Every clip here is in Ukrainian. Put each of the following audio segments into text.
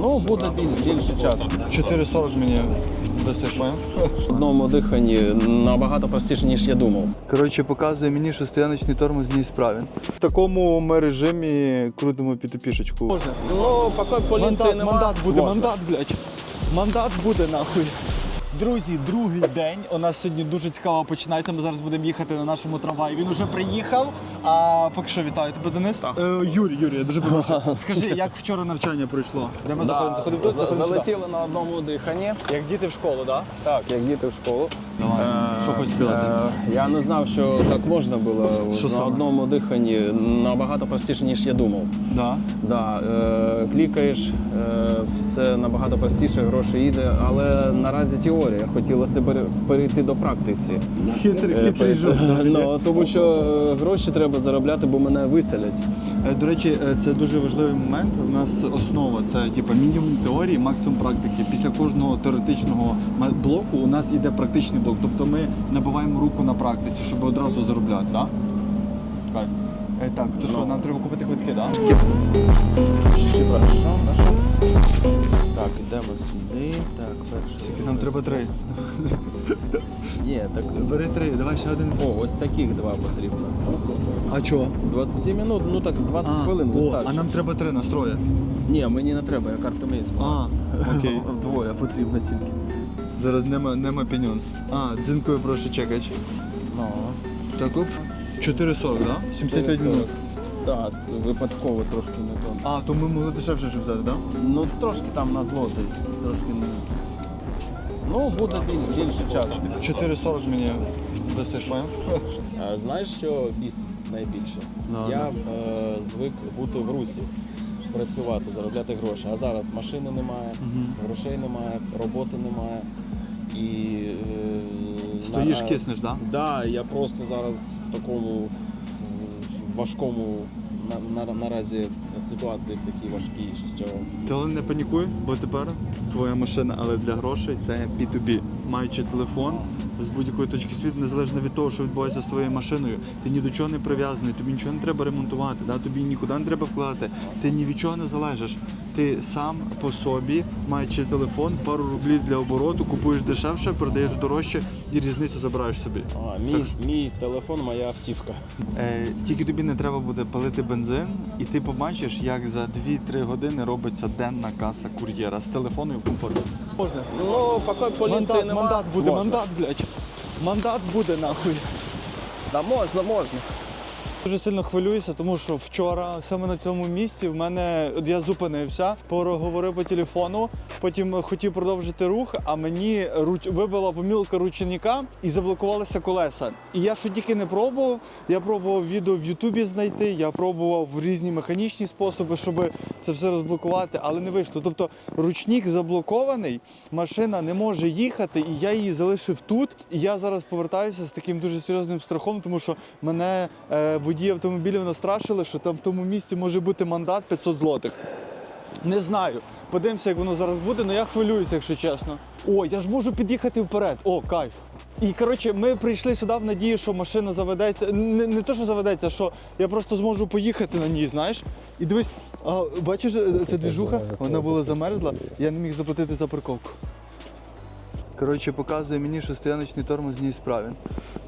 Ну, буде більше, більше часу. 4,40 мені вистачає. В одному диханні набагато простіше, ніж я думав. Коротше, показує мені, що стояночний тормоз не справен. В такому ми режимі крутимо пішечку. Можна. Ну, поки поліції Мандат, немає. мандат буде, мандат, блядь. Мандат буде нахуй. Друзі, другий день. У нас сьогодні дуже цікаво починається. Ми зараз будемо їхати на нашому трамваї. Він уже приїхав. А поки що вітаю тебе, Денис. Так. Е, Юрій, Юрій, я дуже прошу. Скажи, як вчора навчання пройшло? Де ми заходимо? Да, Заходимо тут, за- заходимо сюди. залетіли на одному диханні. Як діти в школу, так? Так, як діти в школу. Давай. Що хочеш сказати? Е, Я не знав, що так можна було Що на саме? одному диханні набагато простіше, ніж я думав. Да. Да, е, клікаєш, е, все набагато простіше, гроші йде, але наразі теорія. Хотілося перейти до практиці. Хитрий, Е, хитрий ну, тому що е, гроші треба заробляти, бо мене виселять. Е, До речі, це дуже важливий момент. У нас основа це типу, мінімум теорії, максимум практики. Після кожного теоретичного блоку у нас йде практичний блок. Тобто ми набиваємо руку на практиці, щоб одразу заробляти. Да? Кайф. Е, Так, то що, Ну. нам треба купити квитки, так? Хорошо, хорошо. Так, йдемо сюди. Так, перший. Нам треба три. Ні, так. Бери три, давай ще один. О, ось таких два потрібно. А чого? 20 минут, ну так 20 А, хвилин о, вистачить. а нам треба три настрої. Ні, мені не треба, я карту мейс. А, окей. Двоє потрібно тільки. Зараз нема, нема пеньонс. А, дзинкою прошу чекач. Ну, Так, оп. 4,40, да? 75 минут. Так, випадково трошки не то. А, то ми могли дешевше щоб взяти, так? Да? Ну трошки там на злотий, трошки не. Ну, буде біль- більше часу. 4,40 мені вистачає. А, знаєш, що бісить найбільше? Ну, Я е, звик бути в русі, працювати, заробляти гроші. А зараз машини немає, грошей немає, роботи немає. І, е, Стоїш, на- киснеш, так? Да? Да, я просто зараз в такому важкому на, на, наразі ситуації в такій важкій, що Ти але не панікуй, бо тепер твоя машина, але для грошей це P2B. Маючи телефон з будь-якої точки світу, незалежно від того, що відбувається з твоєю машиною, ти ні до чого не прив'язаний, тобі нічого не треба ремонтувати, да? тобі нікуди не треба вкладати, ти ні від чого не залежиш. Ти сам по собі, маючи телефон, пару рублів для обороту, купуєш дешевше, продаєш дорожче і різницю забираєш собі. а, мій, мій телефон, моя автівка. Е, тільки тобі не треба буде палити бензин, і ти побачиш, як за 2-3 години робиться денна каса кур'єра з телефону і в комфорті. Можна. Ну, поки поліції Мандат, немає. мандат буде, можна. мандат, блядь. Мандат буде нахуй. Да, можна, можна. Дуже сильно хвилююся, тому що вчора саме на цьому місці в мене я зупинився, поговорив по телефону, потім хотів продовжити рух, а мені руч... вибила помілка ручника і заблокувалися колеса. І я що тільки не пробував, я пробував відео в Ютубі знайти, я пробував різні механічні способи, щоб це все розблокувати, але не вийшло. Тобто ручник заблокований, машина не може їхати, і я її залишив тут. І я зараз повертаюся з таким дуже серйозним страхом, тому що мене е, водії автомобілів настрашили, що там в тому місці може бути мандат 500 злотих. Не знаю. Подивимося, як воно зараз буде, але я хвилююся, якщо чесно. О, я ж можу під'їхати вперед. О, кайф. І коротше, ми прийшли сюди в надії, що машина заведеться. Не, не то, що заведеться, що я просто зможу поїхати на ній, знаєш. І дивись, а, бачиш, е, ця двіжуха, вона була замерзла, я не міг заплатити за парковку. Коротше, показує мені, що стояночний тормоз не справен.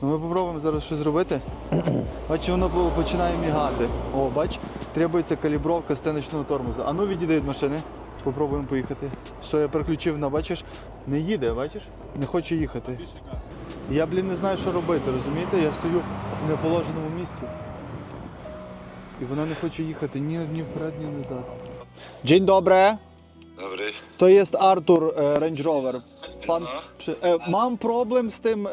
Ну ми спробуємо зараз щось зробити. Бач, воно починає мігати. О, бач, требується калібровка стояночного тормозу. А ну відійди від машини. Попробуємо поїхати. Все, я переключив на, бачиш, не їде, бачиш? Не хоче їхати. Я, блін, не знаю, що робити, розумієте? Я стою в неположеному місці. І вона не хоче їхати ні, ні вперед, ні назад. Dzień dobry. Dobry. To jest Artur e, Range Rover. Pan, No. przy- e, mam problem z tym e,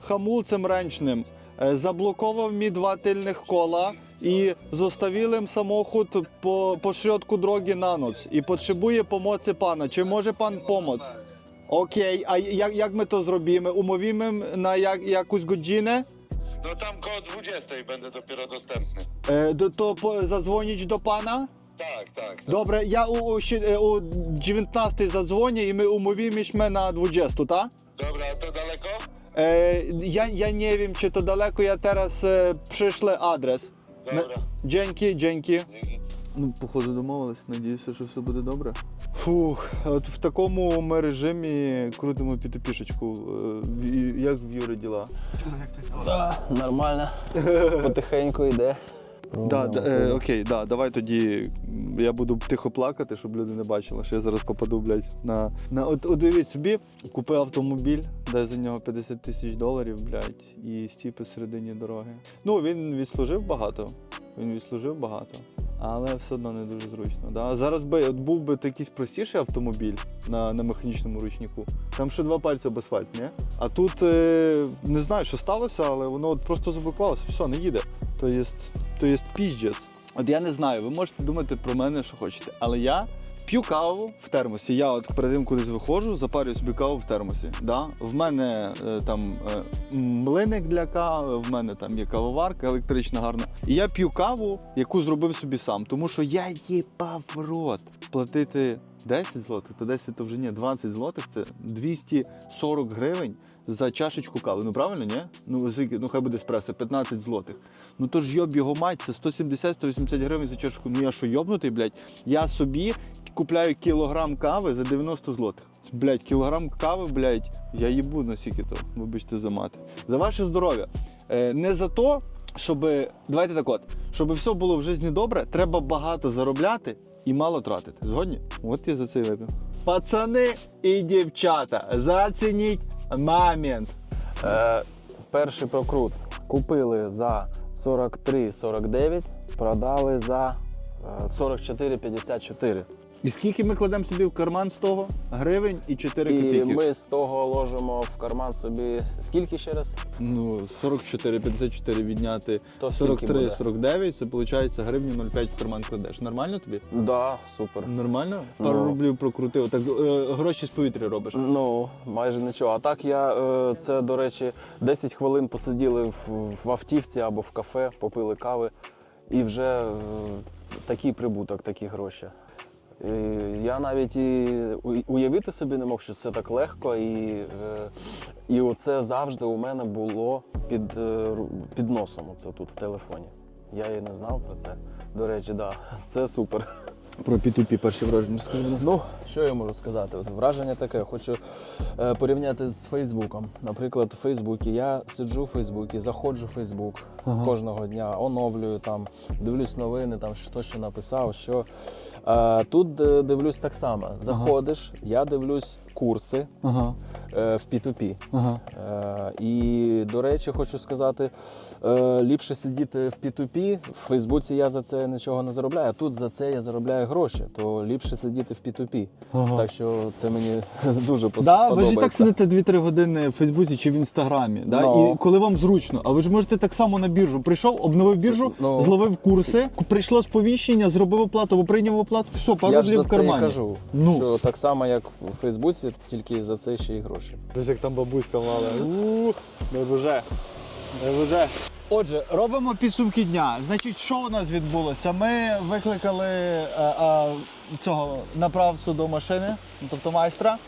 hamulcem ręcznym. E, zablokował mi dwa tylnych kola i zostawiłem samochód po, po środku drogi na noc i potrzebuję pomocy pana. Czy może pan pomóc? Okej, a jak, jak my to zrobimy? Umówimy na jak, jakąś godzinę? No tam koło 20 będę dopiero dostępny. E, do, to po, zadzwonić do pana? Tak. tak. Добре, я у, у, е, у 19 задзвоню і ми умовимося на 20, так? Dobra, a to daleko? Е, я, я не wiem, чи то далеко, я зараз е, прийшли адрес. Dobra. Dzięki, dzięki. Dzięki. Ну, походу домовились, надіюся, що все буде добре. Фух, от в такому ми режимі крутимо пітопішечку. Е, Як в Юри діла? Нормально. Потихеньку йде. Да, да, е, окей, да, давай тоді я буду тихо плакати, щоб люди не бачили, що я зараз попаду, блядь, на. на от, от уявіть собі, купи автомобіль, де за нього 50 тисяч доларів, блядь, і стій посередині дороги. Ну, він відслужив багато. Він відслужив багато. Але все одно не дуже зручно. Да? Зараз би от був би якийсь простіший автомобіль на, на механічному ручнику. Там ще два пальці об асфальт, ні? А тут е, не знаю, що сталося, але воно от просто заблокувалося, все, не їде. То є, то є піздець. От я не знаю, ви можете думати про мене, що хочете, але я п'ю каву в термосі. Я от перед тим кудись виходжу, запарюю собі каву в термосі. Да? В мене е, там е, млиник для кави, в мене там є кавоварка електрична гарна. І я п'ю каву, яку зробив собі сам, тому що я їбав рот. Платити 10 злотих, то 10 то вже ні, 20 злотих це 240 гривень за чашечку кави. Ну правильно, ні? Ну, скільки? ну хай буде еспресо, 15 злотих. Ну то ж йоб його мать, це 170-180 гривень за чашку. Ну я що, йобнутий, блядь? Я собі купляю кілограм кави за 90 злотих. Це, Блядь, кілограм кави, блядь, я їбу на скільки то, вибачте за мати. За ваше здоров'я. Е, не за то, щоб. Давайте так от, щоб все було в житті добре, треба багато заробляти і мало тратити. Згодні? От я за це і випив. Пацани і дівчата, зацініть момент. Е, перший прокрут купили за 43,49, продали за е, 44,54. І скільки ми кладемо собі в карман з того? Гривень і 4 І копійки. ми з того ложимо в карман собі скільки ще раз? Ну, 44, 54 відняти То скільки 43, буде? 49, це виходить гривню 0,5 в карман кладеш. Нормально тобі? Да, супер. Нормально? Пару Ну. рублів прокрутив. Так е, гроші з повітря робиш. Ну, майже нічого. А так я е, це, до речі, 10 хвилин посиділи в, в автівці або в кафе, попили кави, і вже е, такий прибуток, такі гроші. І я навіть і уявити собі не мог, що це так легко, і, е, і оце завжди у мене було під, е, під носом. Оце тут в телефоні. Я і не знав про це. До речі, да, це супер. Про P2P перші враження. Скажи, будь ласка. Ну, що я можу сказати? От враження таке, хочу е, порівняти з Фейсбуком. Наприклад, в Фейсбуці я сиджу в Фейсбуці, заходжу в Фейсбук Ага. кожного дня, оновлюю там, дивлюсь новини, там хто що написав, що. Е, тут е, дивлюсь так само. Заходиш, я дивлюсь курси Ага, в P2P. ага. Е, і, до речі, хочу сказати, е, ліпше сидіти в P2P. В Фейсбуці я за це нічого не заробляю, а тут за це я заробляю гроші, то ліпше сидіти в P2P. Ага. Так що це мені дуже Да, ви ж і так сидите 2-3 години в Фейсбуці чи в інстаграмі, да? Ну. і коли вам зручно. А ви ж можете так само на біржу. Прийшов, обновив біржу, Ну. зловив курси, прийшло сповіщення, зробив оплату або прийняв оплату, все, пару Я ж рублів за в це і кармані. кажу, Ну. що так само, як у Фейсбуці, тільки за це ще й гроші. Десь як там бабуська мала. Ух, дай боже. Дай боже. Отже, робимо підсумки дня. Значить, що у нас відбулося? Ми викликали е, е, цього направцю до машини, ну, тобто майстра.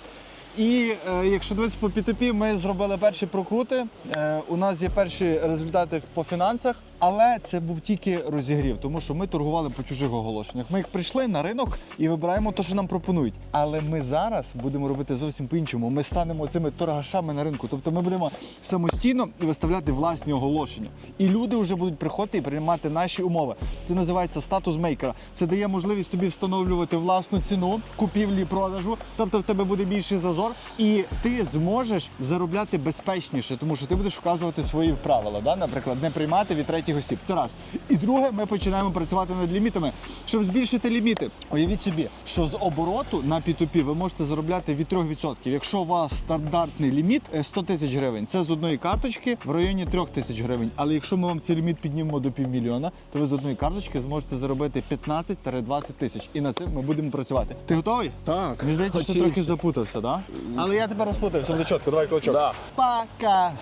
І е, якщо дивитися по P2P, ми зробили перші прокрути. Е, у нас є перші результати по фінансах, але це був тільки розігрів, тому що ми торгували по чужих оголошеннях. Ми як прийшли на ринок і вибираємо те, що нам пропонують. Але ми зараз будемо робити зовсім по-іншому. Ми станемо цими торгашами на ринку. Тобто ми будемо самостійно виставляти власні оголошення. І люди вже будуть приходити і приймати наші умови. Це називається статус мейкера. Це дає можливість тобі встановлювати власну ціну купівлі продажу. Тобто в тебе буде більший зазор, і ти зможеш заробляти безпечніше, тому що ти будеш вказувати свої правила. Да? Наприклад, не приймати від третіх осіб. Це раз. І друге, ми починаємо працювати над лімітами, щоб збільшити ліміти. Уявіть собі, що з обороту на P2P ви можете заробляти від 3%. Якщо у вас стандартний ліміт е, 100 тисяч гривень, це з одної карточки в районі 3 тисяч гривень. Але якщо ми вам цей ліміт піднімемо до півмільйона, то ви з одної карточки зможете заробити 15-20 тисяч. І на це ми будемо працювати. Ти готовий? Так, Мені здається, що трохи запутався, да? Але я тепер розпутався, чітко, давай кулачок. Да. Пока!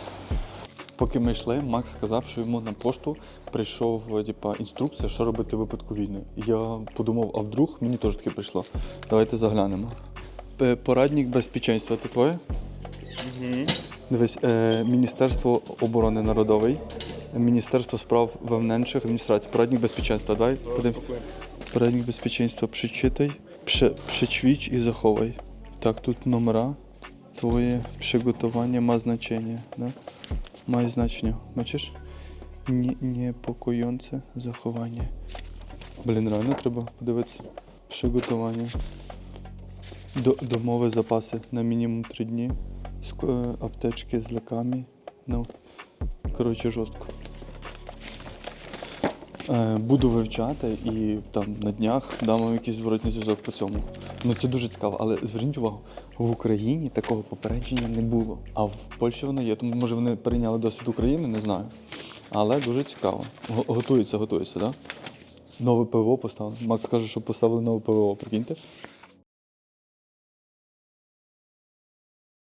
Поки ми йшли, Макс сказав, що йому на пошту прийшов типа, інструкція, що робити в випадку війни. Я подумав, а вдруг мені теж таке прийшло. Давайте заглянемо. Порадник безпеченства, це твоє? Дивись, е, Міністерство оборони народової, Міністерство справ внутрішніх адміністрацій, порадник безпеченства. Давай. подивимо. Попередник безпеченства прочитай, причвіч і заховай. Так, тут номера. Твоє приготування має значення. Да? Має значення. Бачиш? Непокоєнце заховання. Блін, реально треба подивитися. Приготування. До, домові запаси на мінімум 3 дні. Е, Аптечки з ляками. Ну, коротше, жорстко. Е, Буду вивчати і там на днях дам вам якийсь зворотній зв'язок по цьому. Ну це дуже цікаво, але зверніть увагу, в Україні такого попередження не було. А в Польщі воно є. Тому може вони перейняли досвід України, не знаю. Але дуже цікаво. Готується, готується, так? Да? Нове ПВО поставили. Макс каже, що поставили нове ПВО, прикиньте.